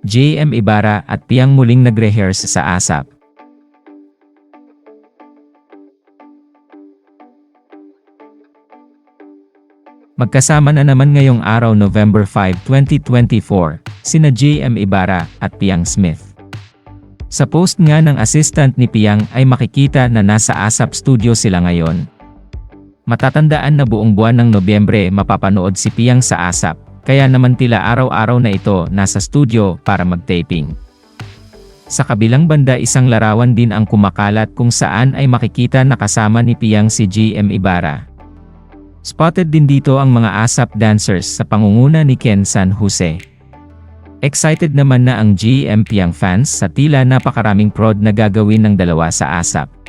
JM Ibarra at Piang muling nag-rehearse sa ASAP. Magkasama na naman ngayong araw November 5, 2024, sina JM Ibarra at Piang Smith. Sa post nga ng assistant ni Piang ay makikita na nasa ASAP studio sila ngayon. Matatandaan na buong buwan ng Nobyembre mapapanood si Piang sa ASAP, kaya naman tila araw-araw na ito nasa studio para mag-taping. Sa kabilang banda isang larawan din ang kumakalat kung saan ay makikita na kasama ni Piang si GM Ibarra. Spotted din dito ang mga ASAP dancers sa pangunguna ni Ken San Jose. Excited naman na ang GM Piang fans sa tila napakaraming prod na gagawin ng dalawa sa ASAP.